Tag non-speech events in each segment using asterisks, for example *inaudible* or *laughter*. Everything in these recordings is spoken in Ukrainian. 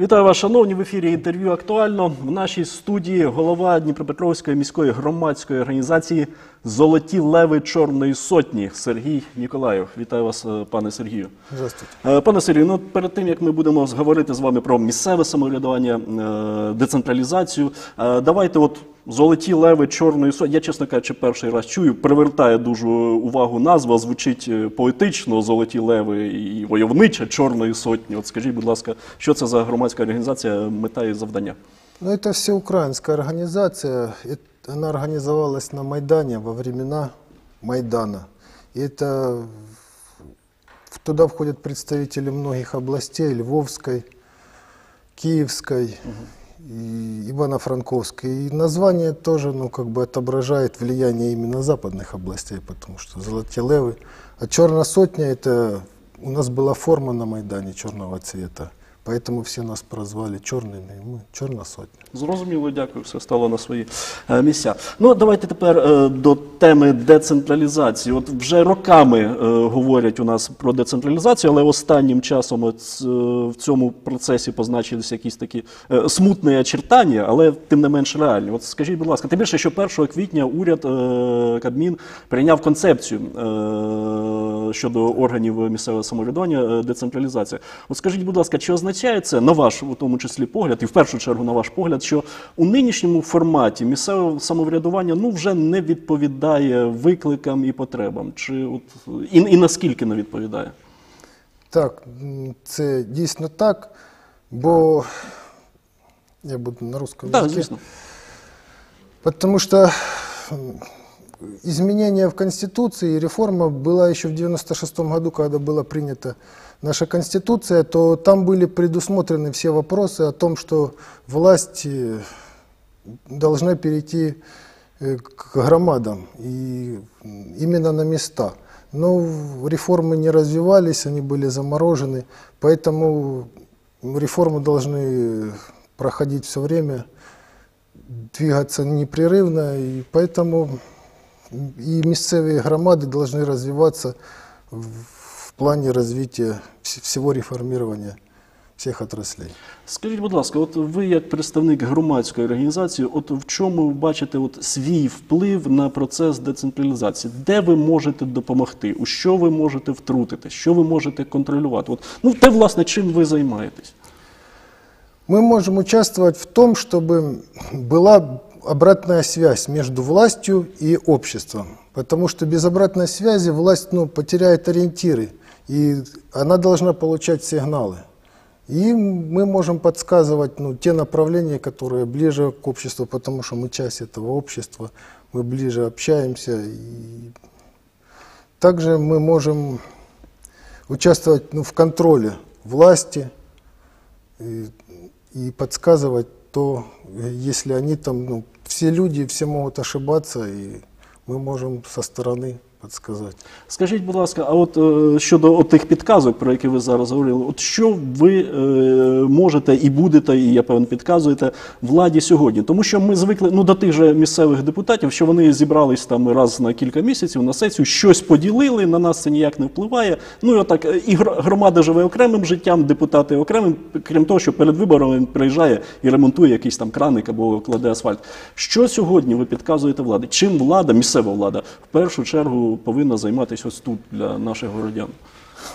Вітаю вас, шановні в ефірі інтерв'ю актуально. В нашій студії голова Дніпропетровської міської громадської організації Золоті леви Чорної сотні Сергій Ніколаєв. Вітаю вас, е, пане Сергію. Здравствуйте. Е, Пане Сергію, ну перед тим як ми будемо говорити з вами про місцеве самоврядування, е, децентралізацію, давайте от золоті леви чорної сотні. Я, чесно кажучи, перший раз чую, привертає дуже увагу назва, звучить поетично золоті леви і войовнича чорної сотні. От скажіть, будь ласка, що це за громадська організація, мета і завдання? Ну, это всеукраинская организация. Эт- Она организовалась на Майдане во времена Майдана. И это в- туда входят представители многих областей, Львовской, Киевской, и Ивано-Франковской. И название тоже, ну, как бы отображает влияние именно западных областей, потому что Золотые Левы. А Черная Сотня, это у нас была форма на Майдане черного цвета. Поэтому все нас прозвали черными, и мы Черная Сотня. Зрозуміло, дякую, все стало на свої е, місця. Ну, давайте тепер е, до теми децентралізації. От вже роками е, говорять у нас про децентралізацію, але останнім часом от, е, в цьому процесі позначилися якісь такі е, смутні очертання, але тим не менш реальні. От скажіть, будь ласка, тим більше, що 1 квітня уряд е, Кабмін прийняв концепцію е, щодо органів місцевого самоврядування е, децентралізація. От скажіть, будь ласка, чи означає це на ваш у тому числі погляд, і в першу чергу на ваш погляд, що у нинішньому форматі місцеве самоврядування ну вже не відповідає викликам і потребам? Чи от і, і наскільки не відповідає? Так, м, це дійсно так, бо я буду на русском Так, языке. звісно. Потому что м, изменение в Конституции и реформа была еще в 96 году, когда была принята наша Конституция, то там были предусмотрены все вопросы о том, что власть должна перейти э, к громадам и именно на места. Но реформы не развивались, они были заморожены, поэтому реформы должны проходить все время, двигаться непрерывно, и поэтому и місцеві громади должны развиваться в, в плане развития вс- всего реформирования всех отраслей. Скажіть, будь ласка, от ви як представник громадської організації, от в чому ви бачите от свій вплив на процес децентралізації? Де ви можете допомогти? У що ви можете втрутити? Що ви можете контролювати? От ну те, власне, чим ви займаєтесь? Мы можем участвовать в том, чтобы была обратная связь между властью и обществом. Потому что без обратной связи власть ну, потеряет ориентиры, И она должна получать сигналы. И мы можем подсказывать ну, те направления, которые ближе к обществу, потому что мы часть этого общества, мы ближе общаемся. И также мы можем участвовать ну, в контроле власти, и, и подсказывать то, если они там, ну, все люди, все могут ошибаться, и мы можем со стороны подсказать. Скажіть, будь ласка, а от е, щодо от тих підказок, про які ви зараз говорили, от що ви е, можете і будете, і я певно підказуєте владі сьогодні? Тому що ми звикли ну до тих же місцевих депутатів, що вони зібрались там раз на кілька місяців на сесію, щось поділили, на нас це ніяк не впливає. Ну і отак е, і гр- громада живе окремим життям, депутати окремим, крім того, що перед виборами він приїжджає і ремонтує якийсь там краник або кладе асфальт. Що сьогодні ви підказуєте владі? Чим влада, місцева влада, в першу чергу повинна займатися ось тут для наших городян?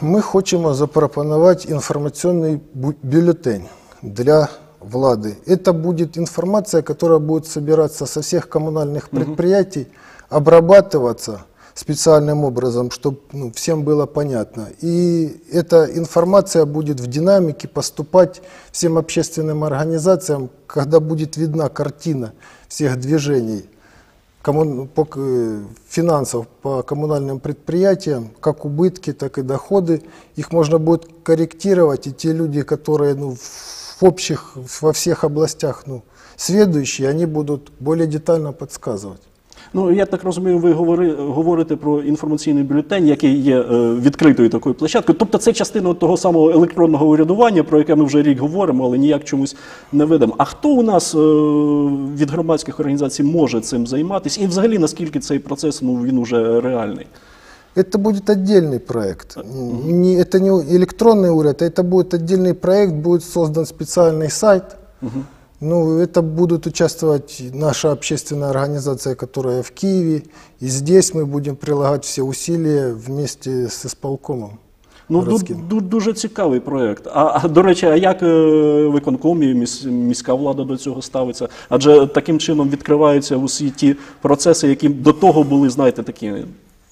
Ми хочемо запропонувати інформаційний бюллетень для влады. Это будет информация, которая будет собираться со всех коммунальных предприятий, обрабатываться специальным образом, чтобы ну, всем было понятно. И эта информация будет в динамике поступать всем общественным организациям, когда будет видна картина всех движений по, э, финансов по коммунальным предприятиям, как убытки, так и доходы. Их можно будет корректировать, и те люди, которые ну, в общих, во всех областях ну, сведущие, они будут более детально подсказывать. Ну я так розумію, ви говори, говорите про інформаційний бюлетень, який є е, відкритою такою площадкою. Тобто це частина от того самого електронного урядування, про яке ми вже рік говоримо, але ніяк чомусь не видимо. А хто у нас е, від громадських організацій може цим займатися? І взагалі наскільки цей процес ну він уже реальний? Это будет отдельный проект. Не, это не электронный уряд, а это будет отдельный проект, будет создан специальный сайт. Ну, это будут участвовать наша общественная организация, которая в Киеве. И здесь мы будем прилагать все усилия вместе с исполкомом. Ну, ду- городским. ду- дуже цікавий проєкт. А, а до речі, а як е, виконком і міс- міська влада до цього ставиться? Адже таким чином відкриваються усі ті процеси, які до того були, знаєте, такі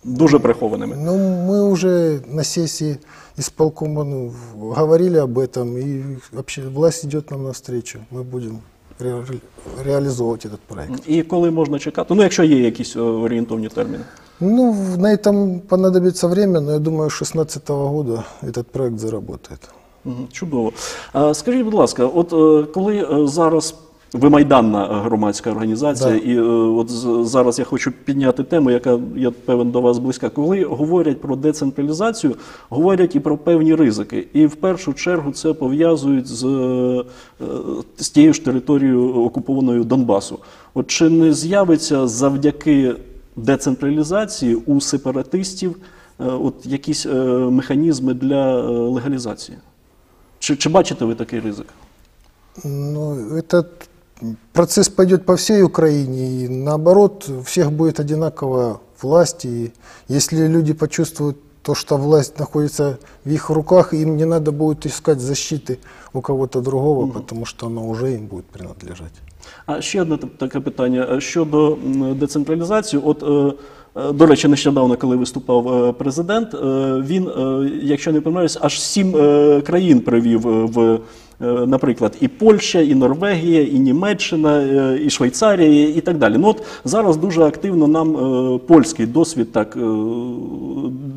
дуже прихованими. Ну, мы уже на сессии исполкома ну, в- говорили об этом, и вообще власть идет нам навстречу. Мы будем ре- реализовывать этот проект. І коли можна чекати? Ну, якщо є якісь е, орієнтовні терміни. Ну, в- на этом понадобится время, но я думаю, с 2016 года этот проект заработает. Мгм, Чудово. А, Скажіть, будь ласка, от е, коли е, зараз ви майданна громадська організація, Да. і е, от зараз я хочу підняти тему, яка я певен до вас близька. Коли говорять про децентралізацію, говорять і про певні ризики. І в першу чергу це пов'язують з, е, з тією ж територією окупованою Донбасу. От чи не з'явиться завдяки децентралізації у сепаратистів е, от якісь е, механізми для е, легалізації? Чи, чи бачите ви такий ризик? Ну, этот процесс пойдет по всей Украине, и наоборот, у всех будет одинаковая власть, и если люди почувствуют то, что власть находится в их руках, им не надо будет искать защиты у кого-то другого, потому что она уже им будет принадлежать. А ще одне так- таке питання Е, щодо децентралізації. От, е, е, до речі, нещодавно, коли виступав президент, він, якщо не помиляюсь, аж сім країн привів в. Е, Наприклад, і Польща, і Норвегія, і Німеччина, е, і Швейцарія, і так далі. Ну от зараз дуже активно нам е, польський досвід так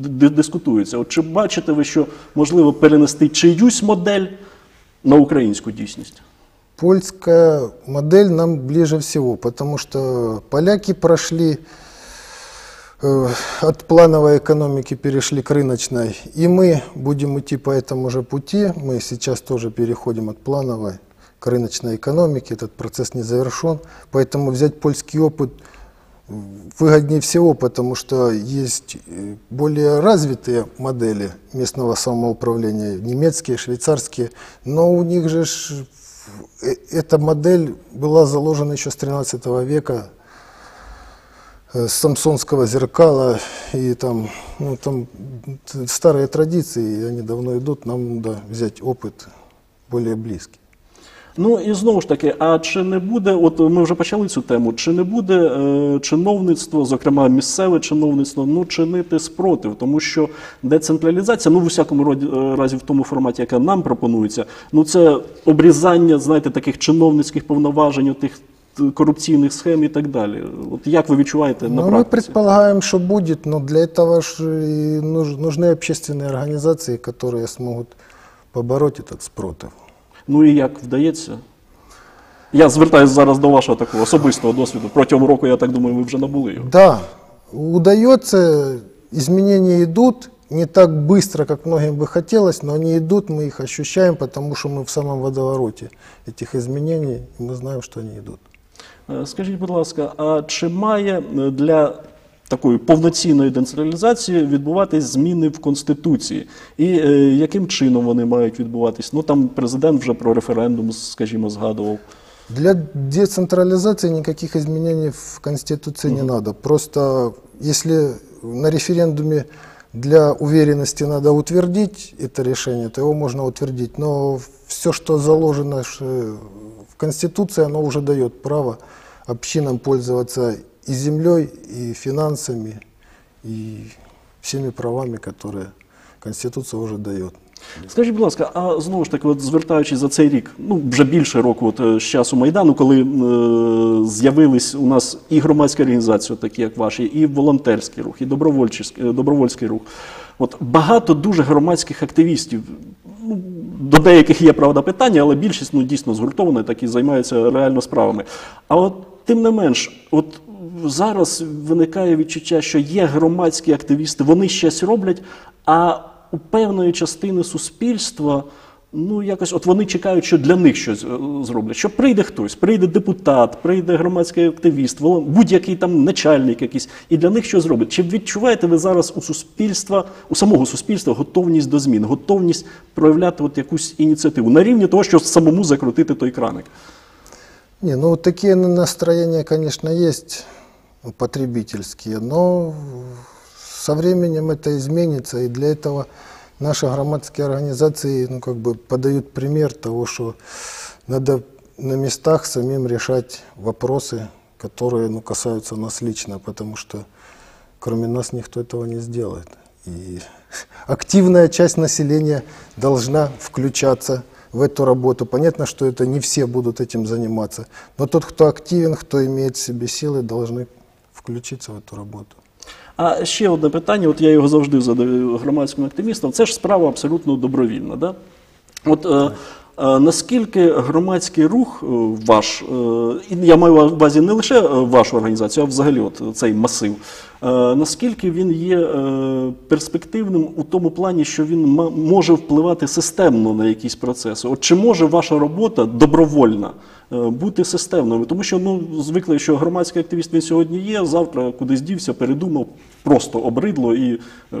дискутується. От чи бачите ви, що можливо перенести чиюсь модель на українську дійсність? Польская модель нам ближе всего, потому что поляки прошли от плановой экономики перешли к рыночной, и мы будем идти по этому же пути. Мы сейчас тоже переходим от плановой к рыночной экономике, этот процесс не завершен, поэтому взять польский опыт выгоднее всего, потому что есть э, более развитые модели местного самоуправления, немецкие, швейцарские, но у них же э, эта модель была заложена еще с 13 века, э, самсонского зеркала, и там, ну, там старые традиции, они давно идут, нам надо взять опыт более близкий. Ну і знову ж таки, а чи не буде, от ми вже почали цю тему, чи не буде е, чиновництво, зокрема місцеве чиновництво, ну чинити спротив, тому що децентралізація, ну в усякому роді, е, разі в тому форматі, яка нам пропонується, ну це обрізання, знаєте, таких чиновницьких повноважень, тих корупційних схем і так далі. От як ви відчуваєте на Ну, мы практиці? предполагаем, что будет, но для этого ж и нуж- нужны общественные организации, которые смогут побороть этот спротив. Ну і як вдається? Я звертаюся зараз до вашого такого особистого досвіду. Протягом року, я так думаю, ви вже набули його. Да, удается, изменения идут, не так быстро, как многим бы хотелось, но они идут, мы их ощущаем, потому что мы в самом водовороте этих изменений, и мы знаем, что они идут. Е, Скажіть, будь ласка, а чи має е, для такої повноцінної децентралізації відбуватись зміни в Конституції? І е, яким чином вони мають відбуватись? Ну там президент вже про референдум, скажімо, згадував. Для децентрализации никаких изменений в Конституции не надо. Просто если на референдуме для уверенности надо утвердить это решение, то его можно утвердить. Но все, что заложено в Конституции, уже дает право общинам пользоваться и землей, и финансами, и всеми правами, которые Конституция уже дает. Скажіть, будь ласка, а знову ж таки, от звертаючись за цей рік, ну вже більше року, от е, з часу майдану, коли е, з'явились у нас і громадські організації, такі як ваші, і волонтерський рух, і добровольчий, е, добровольський рух. От багато дуже громадських активістів. До деяких є правда питання, але більшість ну дійсно згуртована, так і займаються реально справами. А от тим не менш, от зараз виникає відчуття, що є громадські активісти, вони щось роблять, а у певної частини суспільства ну якось от вони чекають, що для них щось е, зроблять. Що прийде хтось, прийде депутат, прийде громадський активіст, будь-який там начальник якийсь, і для них щось зробить. Чи відчуваєте ви зараз у суспільства, у самого суспільства готовність до змін, готовність проявляти от якусь ініціативу на рівні того, що самому закрутити той краник? Не, ну вот такие на- настроения, конечно, есть ну, потребительские, но со временем это изменится, и для этого наши громадские организации ну, как бы подают пример того, что надо на местах самим решать вопросы, которые ну, касаются нас лично, потому что кроме нас никто этого не сделает. И *laughs* активная часть населения должна включаться в эту работу. Понятно, что это не все будут этим заниматься, но тот, кто активен, кто имеет в себе силы, должны включиться в эту работу. А ще одне питання, от я його завжди задаю громадським активістам. Це ж справа абсолютно добровільна. Да? От е, наскільки громадський рух е, ваш, е, я маю на увазі не лише е, вашу організацію, а взагалі от цей масив, е, наскільки він є е, перспективним у тому плані, що він може впливати системно на якісь процеси? От чи може ваша робота добровольна? е, Бути системною, тому що ну звикли, що громадський активіст він сьогодні є, завтра кудись дівся, передумав, просто обридло і, е,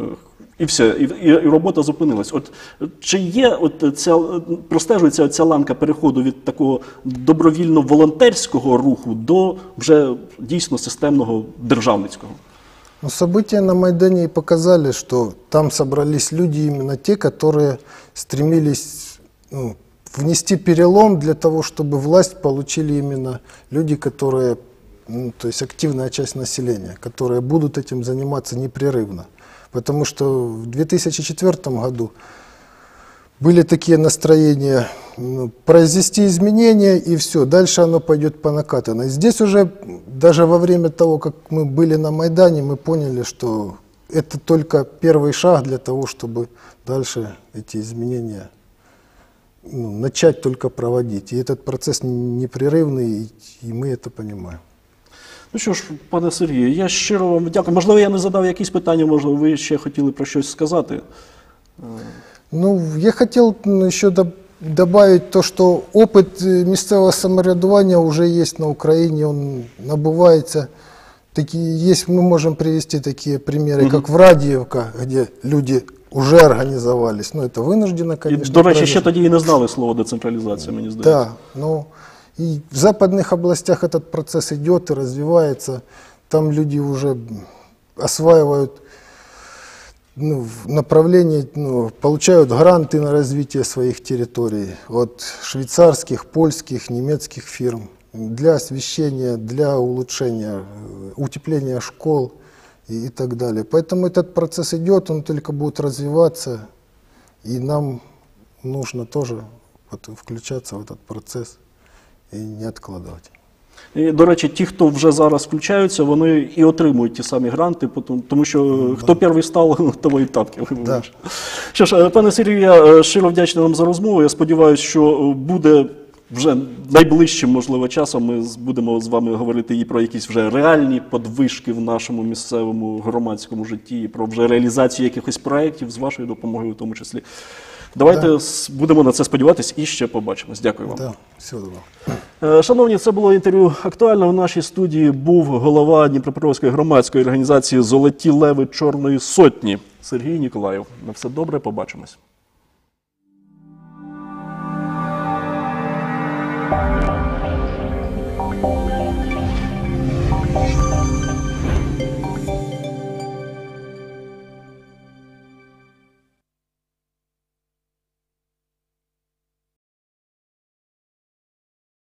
і все, і, і, і робота зупинилась. От е, чи є от ця е, простежується ця ланка переходу від такого добровільно-волонтерського руху до вже дійсно системного державницького? Но события на Майдане и показали, что там собрались люди именно те, которые стремились ну, внести перелом для того, чтобы власть получили именно люди, которые, ну, то есть активная часть населения, которые будут этим заниматься непрерывно. Потому что в 2004 году были такие настроения произвести изменения и все, дальше оно пойдет по накатанной. Здесь уже даже во время того, как мы были на Майдане, мы поняли, что это только первый шаг для того, чтобы дальше эти изменения ну, начать только проводить. И этот процесс непрерывный, и мы это понимаем. Ну що ж, пане Сергію, я щиро вам дякую. Можливо, я не задав якісь питання, можливо, ви ще хотіли про щось сказати. Ну, я хотел м, еще доб- добавить то, что опыт э, местного самоврядування уже есть на Украине, он набывается. Такие есть, мы можем привести такие примеры, как в Радиевка, где люди уже организовались. Ну, это вынужденно, І, конечно. до речі, ще произошло. тоді і не знали слово децентралізація, мені здається. Да, ну и в западных областях этот процесс идет и развивается. Там люди уже осваивают ну, в направлении, ну, получают гранты на развитие своих территорий от швейцарских, польских, немецких фирм для освещения, для улучшения, э, утепления школ и, и так далее. Поэтому этот процесс идет, он только будет развиваться, и нам нужно тоже вот включаться в этот процесс и не. І, до речі, ті, хто вже зараз включаються, вони і отримують ті самі гранти, тому що хто перший став, *laughs* того і тапки. Да. Що ж, е, пане Сергію, я е, щиро вдячний вам за розмову. Я сподіваюся, що е, буде вже найближчим, можливо, часом ми будемо з вами говорити і про якісь вже реальні подвижки в нашому місцевому громадському житті, і про вже реалізацію якихось проєктів з вашою допомогою, в тому числі. Давайте да. будемо на це сподіватись і ще побачимось. Дякую вам. Да, Всього доброго. Е, Шановні, це було інтерв'ю актуально. В нашій студії був голова Дніпропетровської громадської організації Золоті леви Чорної сотні Сергій Ніколаєв. На все добре, побачимось.